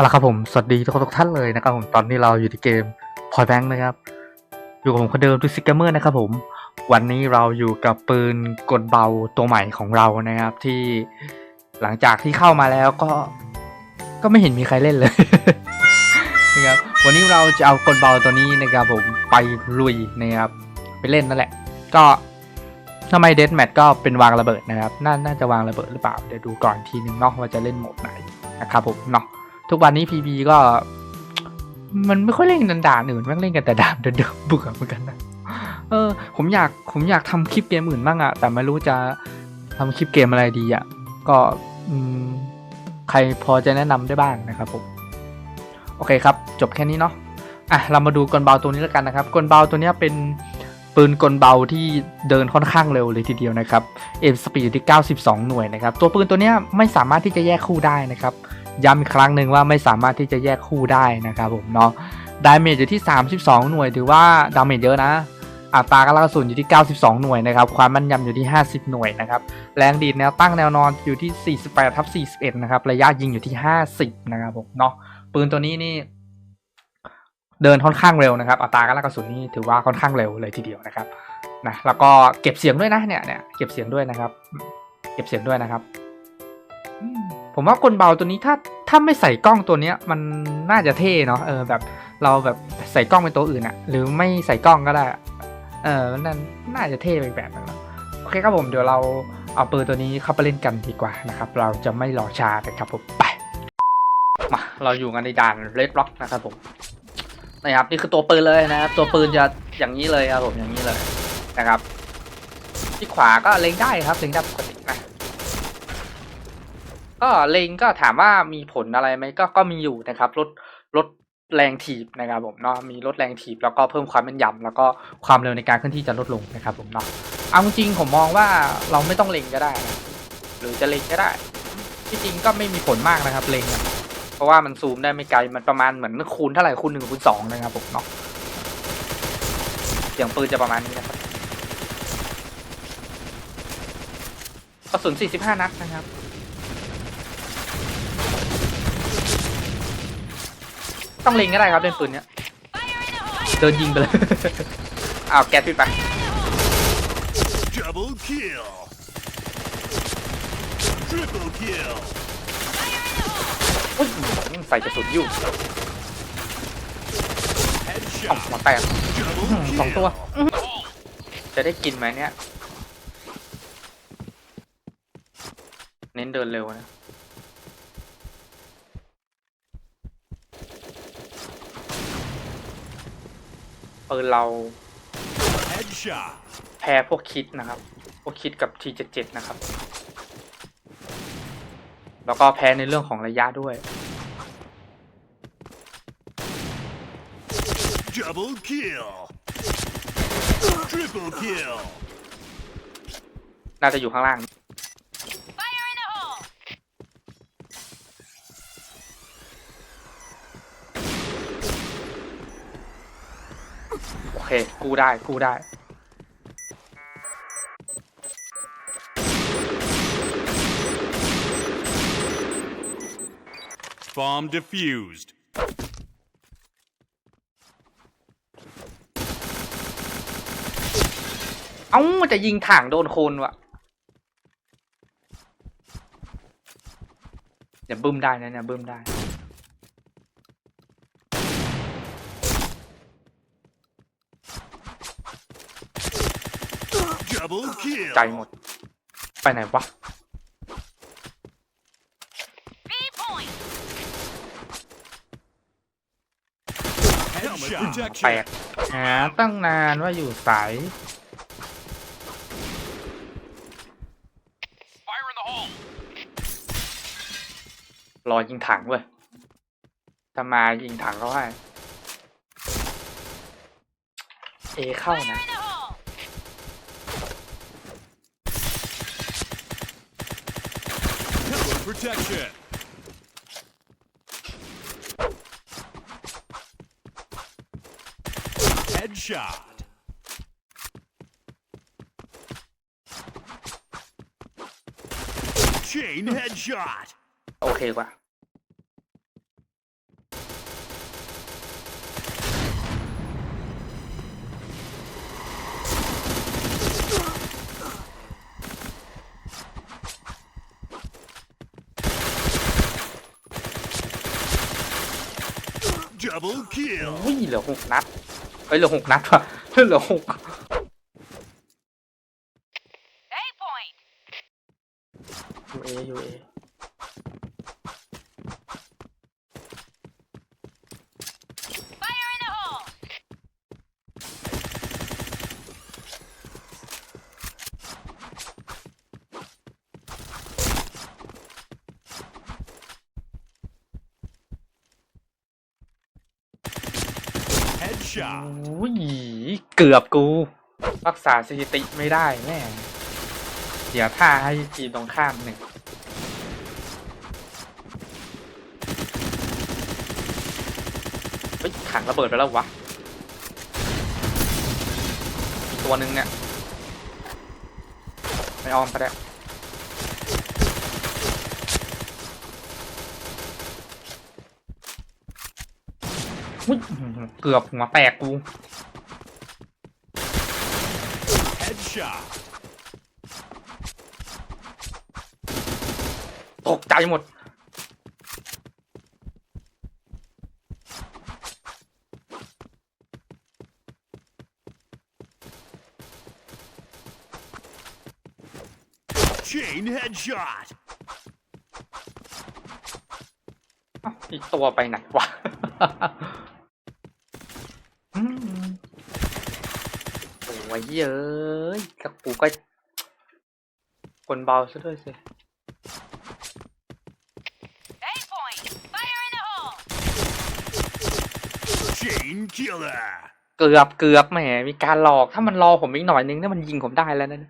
เอาละครับผมสวัสดีทุกคนทุกท่านเลยนะครับผมตอนนี้เราอยู่ที่เกมพอยแบงค์นะครับ อยู่กับผมคนเดิมดูซิกเกอร์เมอร์นะครับผมวันนี้เราอยู่กับปืนกลเบาตัวใหม่ของเรานะครับ ที่หลังจากที่เข้ามาแล้วก็ก็ไม่เห็นมีใครเล่นเลยนะครับวันนี้เราจะเอากลเบาตัวนี้นะครับผมไปลุยนะครับไปเล่นนั่นแหละ ก็ทำไมเดสแมทก็เป็นวางระเบิดนะครับน,น่าจะวางระเบิดหรือเปล่าเดี๋ยวดูก่อนทีนึงเนาะว่าจะเล่นโหมดไหนนะครับผมเนาะ ทุกวันนี้พีบีก็ มันไม่ค่อยเล่นกันด่านอื่นแม่งเล่นกันแต่ด่านเดิมๆบื่อเหมือนกันนะเออ ผมอยากผมอยากทำคลิปเกมอื่นบ้างอะแต่ไม่รู้จะทำคลิปเกมอะไรดีอะก็อืมใครพอจะแนะนำได้บ้างนะครับผมโอเคครับ จบแค่นี้เนาะอะเรามาดูกลเบาตัวนี้แล้วกันนะครับกลเบาตัวนี้เป็นปืนกลเบาที่เดินค่อนข้างเร็วเลยทีเดียวนะครับเอ็มสปีดที่ 92 หน่วยนะครับ ตัวปืนตัวนี้ไม่สามารถที่จะแยกคู่ได้นะครับ ย้ำอีกครั้งหนึ่งว่าไม่สามารถที่จะแยกคู่ได้นะครับผมเนาะดาเมจอยู่ที่ 32 หน่วยถือว่าดาเมจเยอะนะ อัตรากำลังกระสุนอยู่ที่ 92 หน่วยนะครับ ความแม่นยำอยู่ที่ 50 หน่วยนะครับ แรงดีดแนวตั้งแนวนอนอยู่ที่ 48ทับ41 นะครับ ระยะยิงอยู่ที่ 50 นะครับผมเนาะ ปืนตัวนี้นี่ เดินค่อนข้างเร็วนะครับ อัตรากำลังกระสุนนี่ถือว่าค่อนข้างเร็วเลยทีเดียวนะครับ นะ แล้วก็เก็บเสียงด้วยนะเนี่ยเนี่ย เก็บเสียงด้วยนะครับ เก็บเสียงด้วยนะครับ ผมว่ากลเบาตัวนี้ถ้าถ้าไม่ใส่กล้องตัวเนี้ยมันน่าจะเท่เนาะเออแบบเราแบบใส่กล้องเป็นตัวอื่นอะหรือไม่ใส่กล้องก็ได้อะเออนั่นน่าจะเท่ไปอีกแบบนึงเนะโอเคครับผมเดี๋ยวเราเอาปืนตัวนี้เข้าไปเล่นกันดีกว่านะครับ เราจะไม่รอช้านะครับผมไปมาเราอยู่กันในด่านเรดบล็อกนะครับผมนะครับนี่คือตัวปืนเลยนะครับตัวปืนจะอย่างนี้เลยครับผมอย่างนี้เลยนะครับ ที่ขวาก็เล็งได้ครับเล็งได้ปกติ ก็เล็งก็ถามว่ามีผลอะไรไหมก็ก็มีอยู่นะครับลดลดแรงถีบนะครับผมเนาะมีลดแรงถีบแล้วก็เพิ่มความแม่นยำแล้วก็ความเร็วในการเคลื่อนที่จะลดลงนะครับผมเนาะเอาจริงผมมองว่าเราไม่ต้องเล็งก็ได้นะหรือจะเล็งก็ได้ที่จริงก็ไม่มีผลมากนะครับเล็งเพราะว่ามันซูมได้ไม่ไกลมันประมาณเหมือนคูณเท่าไหร่คูณหนึ่งคูณสองนะครับผมเนาะเสียงปืนจะประมาณนี้นะครับกระสุน45 นัดนะครับ ต้องเล็งก็ได้ครับเล่นปืนเนี้ยเดินยิงไปเลยอ้าวแก๊สปิดไป Double kill. Triple kill. อุ้ยใส่กระสุนอยู่อ้าว Headshot. หัวแตก Double อืมสองตัว kill. จะได้กินไหมเนี่ย เน้นเดินเร็วนะ ปืนเรา Headshot. แพ้พวกคิดนะครับ พวกคิดกับ T77 นะครับ แล้วก็แพ้ในเรื่องของระยะด้วย Double kill. Triple kill. น่าจะอยู่ข้างล่าง โอเค กู้ได้กู้ได้ Bomb defused. เอ้าจะยิงถังโดนคนวะเดี๋ยวบึ้มได้นะเนี่ยบึ้มได้ Double kill. ใจหมด ไปไหนวะ Helmet แปล protection. กหาตั้งนานว่าอยู่สายรอยิงถังเว้ยถ้ามายิงถังเขาให้ เอเข้านะ protection. Headshot. Chain headshot. โอ Double kill. อุ้ยเหลือหกนัดเฮ้ยเหลือหกนัดว่ะเหลือหก A point. ยูเอยูเอ Fire in the hole. อ Headshot. ุ้ยเกือบกู รักษาสถิติไม่ได้แม่เดี๋ยวท่าให้ทีมตรงข้ามหนึ่งเฮ้ยขังระเบิดไปแล้ววะอีกตัวหนึ่งเนี่ย ไม่ออมก็ได้ อุ๊ยเกือบหัวแตกกู Headshot. ตกใจหมด Chain headshot. เอ้าอีกตัวไปไหนวะ อืม โอ้ยเย้ยกับกูก็คนเบาซะด้วยสิ A point. Fire in the hole. Chain killer. เกือบเกือบแหมมีการหลอกถ้ามันรอผมอีกหน่อยนึงเนี่ยมันยิงผมได้แล้วนะ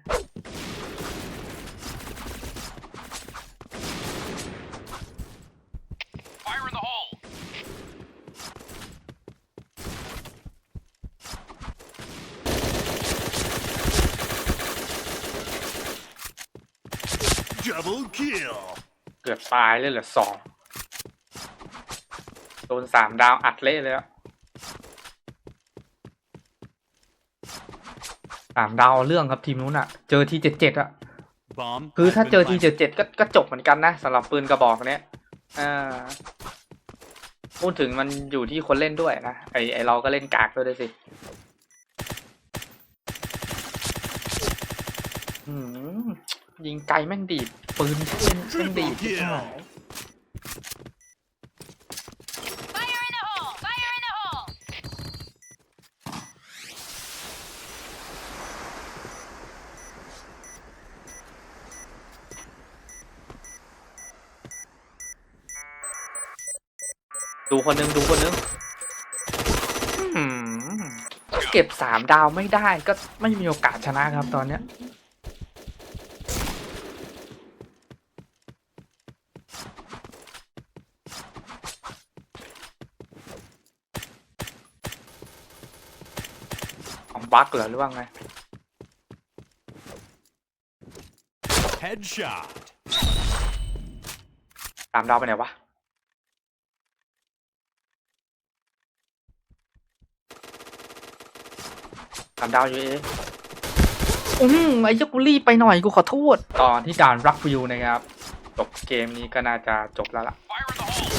Fire in the hole. Double kill. เกือบตายเลยเหลือสองโดนสามดาวอัดเละเลยอะสามดาวเอาเรื่องครับทีมนู้นอะเจอที่เจ็ดเจ็ดอะ Bomb. คือ has ถ้า been เจอที planted. เจ็ดเจ็ดก็ก็จบเหมือนกันนะสำหรับปืนกระบอกเนี้ยอ่าพูดถึงมันอยู่ที่คนเล่นด้วยนะ ไอไอเราก็เล่นกากด้วยด้วยสิอืม ยิงไกลแม่งดีดปืนเล่นแม่งดีด Triple kill ใช่ Fire in the hole. Fire in the hole. ดูคนหนึงดูคนหนึงอืมเก็บสามดาวไม่ได้ก็ไม่มีโอกาสชนะครับตอนเนี้ย บั๊กเหรอหรือว่าไง Headshot. สามดาวไปไหนวะสามดาวอยู่เองอืมไอ้เจ้ากูรีบไปหน่อยกูขอโทษ ตอนที่ด่านรักวิวนะครับ จบเกมนี้ก็น่าจะจบแล้วล่ะ Fire in the hole.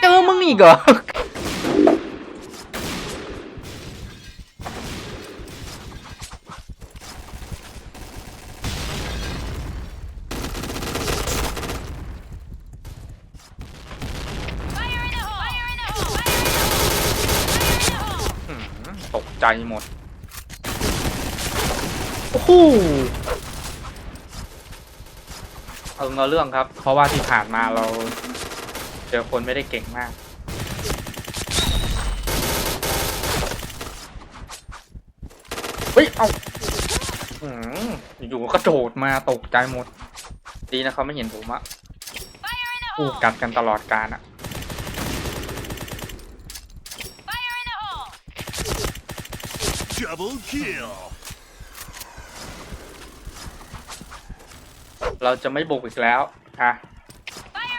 เจอมึงอีกเหรอ Fire in the hole. Fire in the hole. Fire in the hole. Fire in the hole. อืมตกใจ หมด โอ้โหเอาเงาเรื่องครับ เพราะว่าที่ผ่านมาเรา เจอคนไม่ได้เก่งมาก เฮ้ย เอาอืมอยู่ๆก็โดดมาตกใจหมด ดีนะเขาไม่เห็นผมอะ Fire in the กู hole. กัดกันตลอดการอะ Fire in the hole. Double kill. เราจะไม่บุกอีกแล้วอะ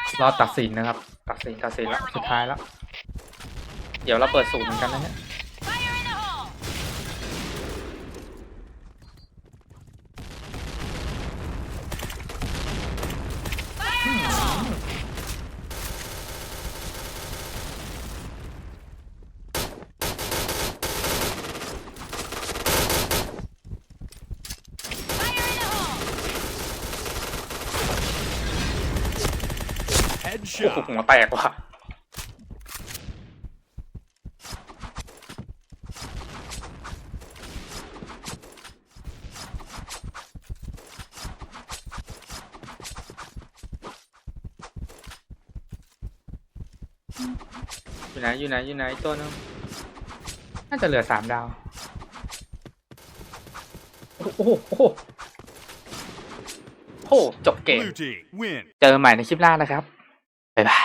Fire in รอ the ตัด hole. สินนะครับ ตัดสินตัดสินแล้วสุดท้ายแล้ว เดี๋ยวเราเปิดสูตรเหมือนกันนะเนี่ย โอ้โห Headshot. หัวแตกว่ะอยู่ไหนอยู่ไหนอยู่ไหนตัวนึงน่าจะเหลือสามดาว โอ้โหโอ้โหโอ้โหจบเกม Blue team win. เจอกันใหม่ในคลิปหน้านะครับ บ๊ายบาย